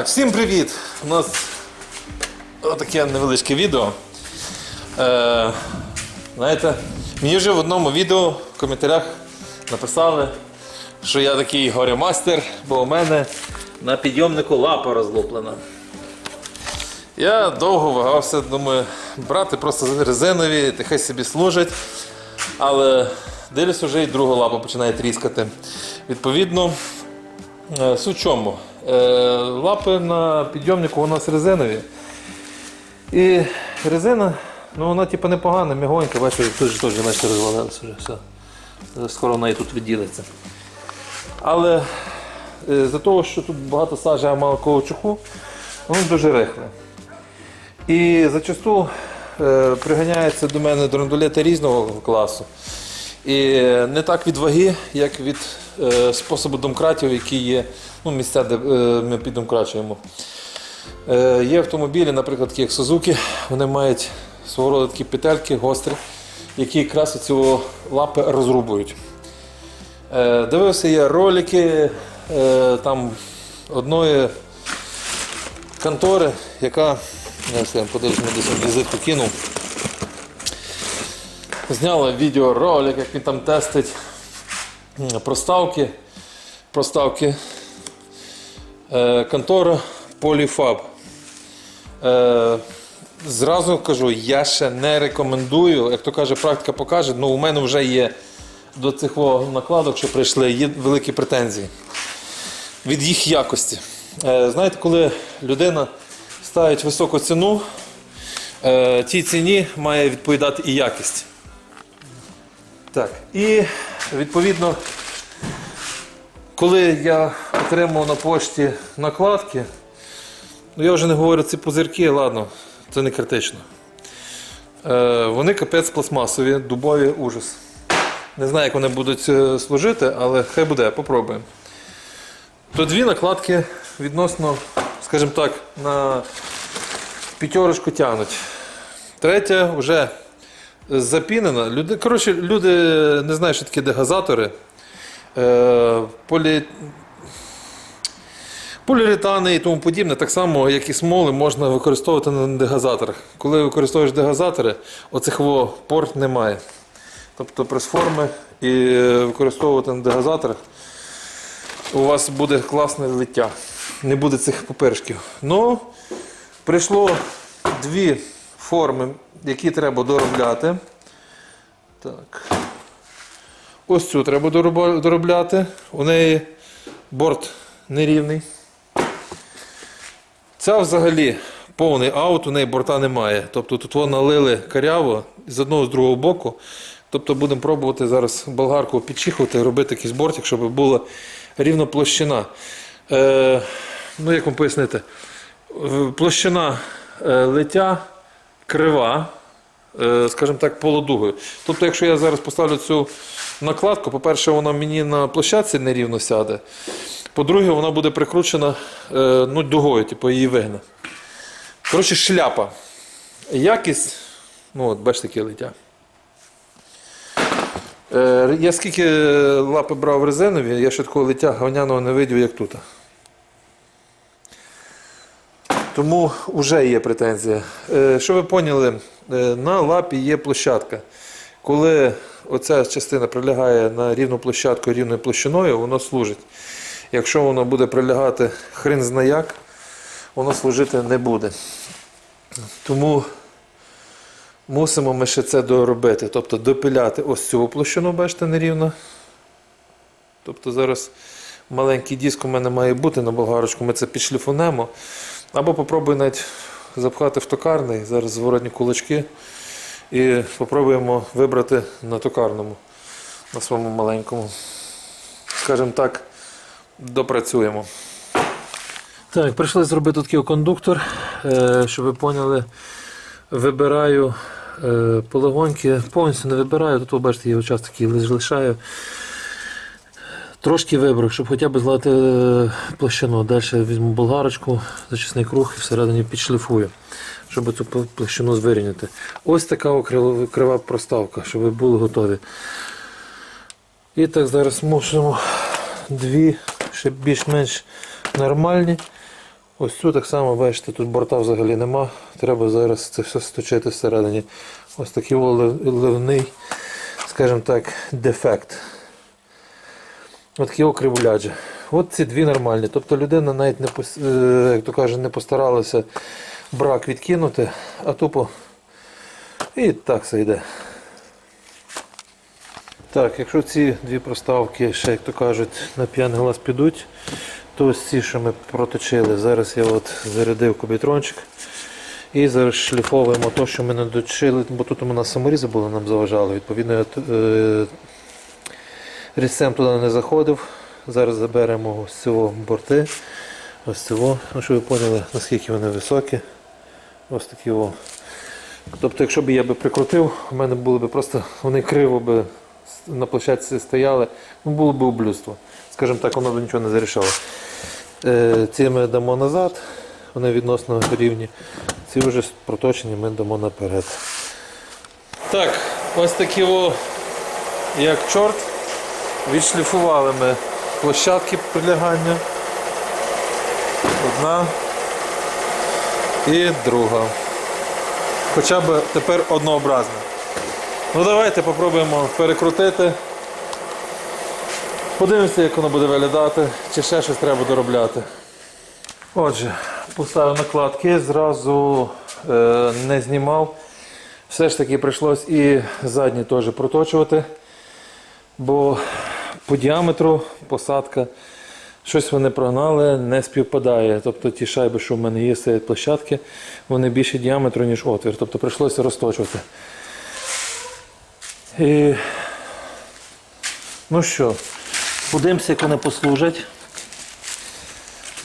Так, всім привіт! У нас отаке невеличке відео. Е, знаєте, мені вже в одному відео в коментарях написали, що я такий горемастер, бо у мене на підйомнику лапа розлуплена. Я довго вагався, думаю, брати просто резинові, хай собі служать. Але дивлюсь, вже і друга лапа починає тріскати. Відповідно, Суть в чому? Е, Лапи на підйомнику у нас резинові. І резина, ну вона типу непогана, м'ягонька, бачите, тут же теж бачите, розвалилася вже все. Е, Скоро вона і тут відділиться. Але е, за того, що тут багато сажі, а мало каучуку, воно дуже рихле. І зачасту е, приганяються до мене драндулети різного класу. І не так від ваги, як від е, способу домкратів, які є ну, місця, де е, ми піддомкрачуємо. Е, є автомобілі, наприклад, як Suzuki, вони мають свого роду такі петельки гострі, які якраз ці лапи розрубують. Дивився я ролики там одної контори, яка, я подивлюсь, десь візитку кинув. Зняли відеоролик, як він там тестить проставки. Проставки е, контора Polyfab. Е, зразу кажу, я ще не рекомендую, як то каже, практика покаже, ну у мене вже є до цих накладок, що прийшли, є великі претензії від їх якості. Е, знаєте, коли людина ставить високу ціну, тій ціні має відповідати і якість. Так, і відповідно, коли я отримав на пошті накладки, ну я вже не говорю ці пузирки, ладно, це не критично. Е, вони капець пластмасові, дубові ужас. Не знаю, як вони будуть е, служити, але хай буде, попробуємо. То дві накладки відносно, скажімо так, на п'ятерочку тягнуть. Третя вже запінена. Люди, коротше, люди не знають, що таке дегазатори. Е, полі... Поліуретани і тому подібне, так само, як і смоли, можна використовувати на дегазаторах. Коли використовуєш дегазатори, оцих порт немає. Тобто прес-форми і е, використовувати на дегазаторах, у вас буде класне лиття. Не буде цих попершків. Ну, прийшло дві форми, які треба доробляти. Так. Ось цю треба доробляти. У неї борт нерівний. Ця взагалі повний аут, у неї борта немає. Тобто тут воно налили каряво з одного з другого боку. Тобто будемо пробувати зараз болгарку підчихувати, робити якийсь бортик, щоб була рівна площина. Е, ну, як вам пояснити? Площина е, лиття крива, е, скажімо так, полудугою. Тобто, якщо я зараз поставлю цю накладку, по-перше, вона мені на площадці нерівно сяде. По-друге, вона буде прикручена е, ну, дугою, типу її вигне. Коротше, шляпа. Якість, ну от, бачите, яке лиття. Е, я скільки лапи брав резинові, я ще такого лиття говняного не видів, як тут. Тому вже є претензія. Е, Що ви поняли, е, на лапі є площадка. Коли оця частина прилягає на рівну площадку рівною площиною, воно служить. Якщо воно буде прилягати хрен зна як, воно служити не буде. Тому мусимо ми ще це доробити. Тобто допиляти ось цю площину, бачите, нерівно. Тобто зараз маленький диск у мене має бути на болгарочку, ми це підшліфунемо. Або попробую навіть запхати в токарний, зараз зворотні кулачки. І спробуємо вибрати на токарному, на своєму маленькому. Скажімо так, допрацюємо. Так, прийшли зробити такий кондуктор, е, щоб ви поняли, вибираю е, полегоньки, повністю не вибираю, тут ви бачите, є участок, який лишаю. Трошки вибрав, щоб хоча б злати е, площину. Далі візьму болгарочку, зачисний круг і всередині підшліфую, щоб цю площину звирівняти. Ось така крива проставка, щоб ви були готові. І так зараз мусимо дві ще більш-менш нормальні. Ось цю так само, бачите, тут борта взагалі нема. Треба зараз це все сточити всередині. Ось такий олив- ливний, скажімо так, дефект. От такі окривляджі. От ці дві нормальні. Тобто людина навіть не е, як то каже, не постаралася брак відкинути, а тупо і так все йде. Так, якщо ці дві проставки, ще, як то кажуть, на п'яний глаз підуть, то ось ці, що ми проточили, зараз я от зарядив кубітрончик. І зараз шліфовуємо те, що ми не дочили, бо тут у нас саморізи були, нам заважали. Відповідно, я е, різцем туди не заходив. Зараз заберемо ось цього борти. Ось цього, ну, щоб ви поняли, наскільки вони високі. Ось такі о. Тобто, якщо б я би прикрутив, у мене були б просто вони криво би на площадці стояли, ну було б облюдство. Скажімо так, воно б нічого не зарішало. Е, ці ми дамо назад, вони відносно рівні. Ці вже проточені ми дамо наперед. Так, ось такі о, як чорт. Відшліфували ми площадки прилягання. Одна і друга. Хоча б тепер однообразне. Ну давайте попробуємо перекрутити. Подивимося, як воно буде виглядати, чи ще щось треба доробляти. Отже, поставив накладки, зразу е, не знімав. Все ж таки прийшлось і задні теж проточувати, бо по діаметру посадка щось вони прогнали, не співпадає. Тобто ті шайби, що в мене є цієї площадки, вони більше діаметру, ніж отвір. Тобто прийшлося розточувати. І... Ну що, подивимося, як вони послужать.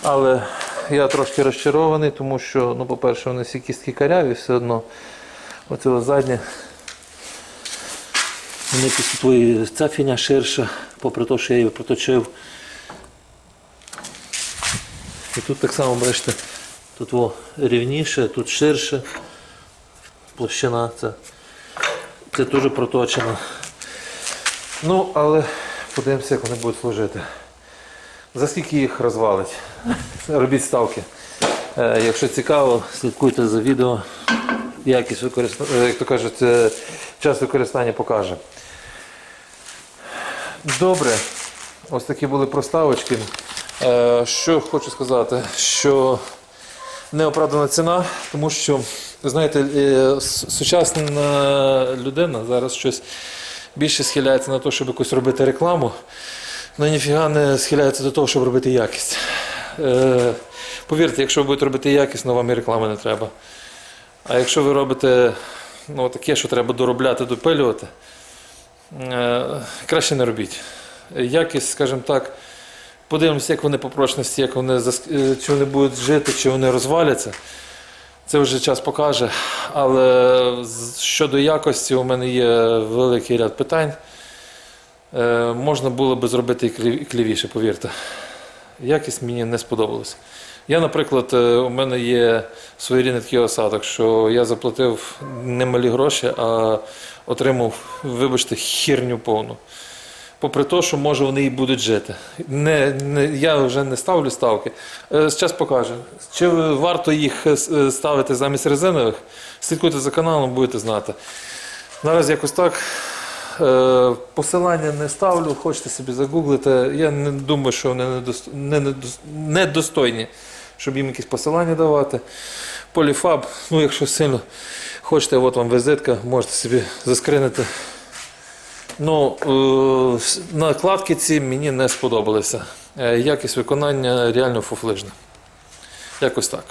Але я трошки розчарований, тому що, ну, по-перше, вони всі кістки каряві, все одно. Оце заднє. Вони після ця фіня ширша, попри те, що я її проточив. І тут так само, бачите, тут о, рівніше, тут ширше. Площина це. Це дуже проточено. Ну, але подивимося, як вони будуть служити. За скільки їх розвалить? Робіть ставки. Е, якщо цікаво, слідкуйте за відео. Якість використання, як то кажуть, е, час використання покаже. Добре. Ось такі були проставочки. Е, що хочу сказати, що неоправдана ціна, тому що, знаєте, е, сучасна людина зараз щось більше схиляється на те, щоб якось робити рекламу, але ніфіга не схиляється до того, щоб робити якість. Е, Повірте, якщо ви будете робити якісно, вам і реклами не треба. А якщо ви робите ну, таке, що треба доробляти, допилювати, краще не робіть. Якість, скажімо так, подивимося, як вони по прочності, як вони, е, чи вони будуть жити, чи вони розваляться. Це вже час покаже. Але щодо якості у мене є великий ряд питань. Е, можна було би зробити і клівіше, повірте. Якість мені не сподобалась. Я, наприклад, е, у мене є своєрідний такий осадок, що я заплатив немалі гроші, а отримав, вибачте, хірню повну. Попри те, що може вони і будуть жити. Не, не, я вже не ставлю ставки. Е, Час покаже. Чи варто їх е, е, ставити замість резинових? Слідкуйте за каналом, будете знати. Наразі якось так. Е, Посилання не ставлю, хочете собі загуглити. Я не думаю, що вони недос- не недос- недостойні, щоб їм якісь посилання давати. Поліфаб, ну якщо сильно хочете, от вам візитка, можете собі заскринити. Ну, е, накладки ці мені не сподобалися. Е, Якість виконання реально фуфлижна. Якось так.